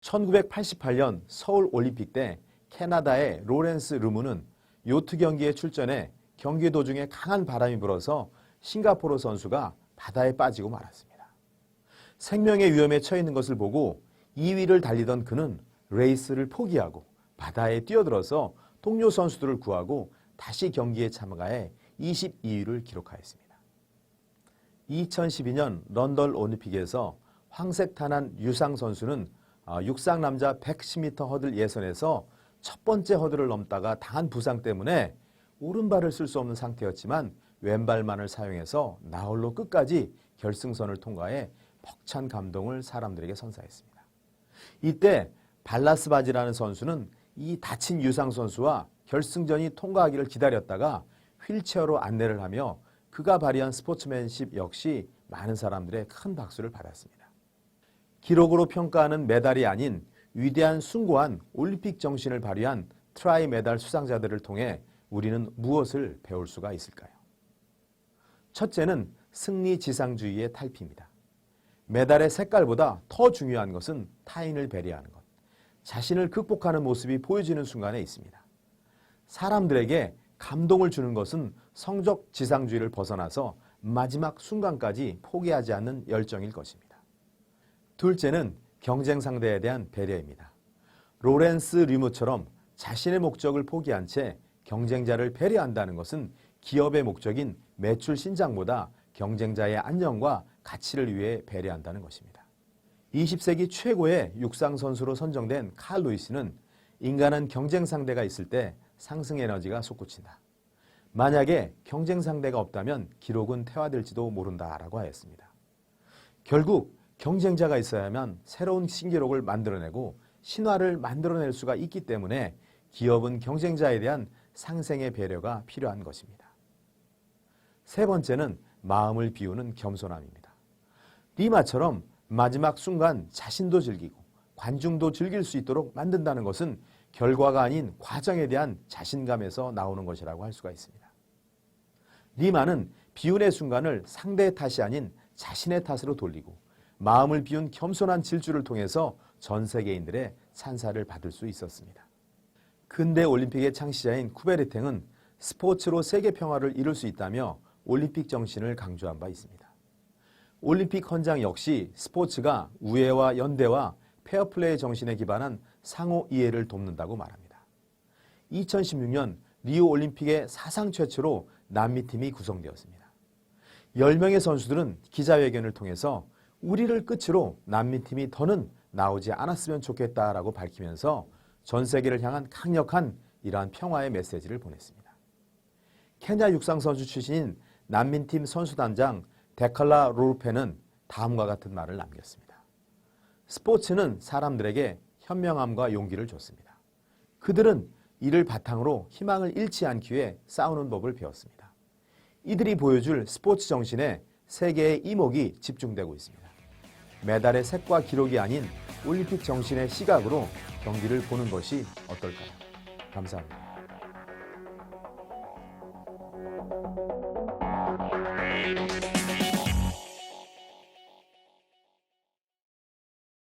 1988년 서울 올림픽 때 캐나다의 로렌스 르무는 요트 경기에 출전해 경기 도중에 강한 바람이 불어서 싱가포르 선수가 바다에 빠지고 말았습니다. 생명의 위험에 처해 있는 것을 보고 2위를 달리던 그는 레이스를 포기하고 바다에 뛰어들어서 동료 선수들을 구하고 다시 경기에 참가해 22위를 기록하였습니다. 2012년 런던 올림픽에서 황색 탄환 유상 선수는 아, 육상 남자 110m 허들 예선에서 첫 번째 허들을 넘다가 당한 부상 때문에 오른발을 쓸 수 없는 상태였지만 왼발만을 사용해서 나홀로 끝까지 결승선을 통과해 벅찬 감동을 사람들에게 선사했습니다. 이때 발라스 바지라는 선수는 이 다친 유상 선수와 결승전이 통과하기를 기다렸다가 휠체어로 안내를 하며 그가 발휘한 스포츠맨십 역시 많은 사람들의 큰 박수를 받았습니다. 기록으로 평가하는 메달이 아닌 위대한 숭고한 올림픽 정신을 발휘한 트라이 메달 수상자들을 통해 우리는 무엇을 배울 수가 있을까요? 첫째는 승리 지상주의의 탈피입니다. 메달의 색깔보다 더 중요한 것은 타인을 배려하는 것, 자신을 극복하는 모습이 보여지는 순간에 있습니다. 사람들에게 감동을 주는 것은 성적 지상주의를 벗어나서 마지막 순간까지 포기하지 않는 열정일 것입니다. 둘째는 경쟁 상대에 대한 배려입니다. 로렌스 류무처럼 자신의 목적을 포기한 채 경쟁자를 배려한다는 것은 기업의 목적인 매출 신장보다 경쟁자의 안녕과 가치를 위해 배려한다는 것입니다. 20세기 최고의 육상 선수로 선정된 칼 루이스는 인간은 경쟁 상대가 있을 때 상승 에너지가 솟구친다. 만약에 경쟁 상대가 없다면 기록은 퇴화될지도 모른다라고 하였습니다. 결국 경쟁자가 있어야만 새로운 신기록을 만들어내고 신화를 만들어낼 수가 있기 때문에 기업은 경쟁자에 대한 상생의 배려가 필요한 것입니다. 세 번째는 마음을 비우는 겸손함입니다. 리마처럼 마지막 순간 자신도 즐기고 관중도 즐길 수 있도록 만든다는 것은 결과가 아닌 과정에 대한 자신감에서 나오는 것이라고 할 수가 있습니다. 리마는 비운의 순간을 상대의 탓이 아닌 자신의 탓으로 돌리고 마음을 비운 겸손한 질주를 통해서 전 세계인들의 찬사를 받을 수 있었습니다. 근대 올림픽의 창시자인 쿠베르탱은 스포츠로 세계 평화를 이룰 수 있다며 올림픽 정신을 강조한 바 있습니다. 올림픽 헌장 역시 스포츠가 우애와 연대와 페어플레이 정신에 기반한 상호 이해를 돕는다고 말합니다. 2016년 리우 올림픽의 사상 최초로 남미팀이 구성되었습니다. 10명의 선수들은 기자회견을 통해서 우리를 끝으로 난민팀이 더는 나오지 않았으면 좋겠다라고 밝히면서 전 세계를 향한 강력한 이러한 평화의 메시지를 보냈습니다. 케냐 육상 선수 출신인 난민팀 선수단장 데칼라 로르페는 다음과 같은 말을 남겼습니다. 스포츠는 사람들에게 현명함과 용기를 줬습니다. 그들은 이를 바탕으로 희망을 잃지 않기 위해 싸우는 법을 배웠습니다. 이들이 보여줄 스포츠 정신에 세계의 이목이 집중되고 있습니다. 메달의 색과 기록이 아닌 올림픽 정신의 시각으로 경기를 보는 것이 어떨까요? 감사합니다.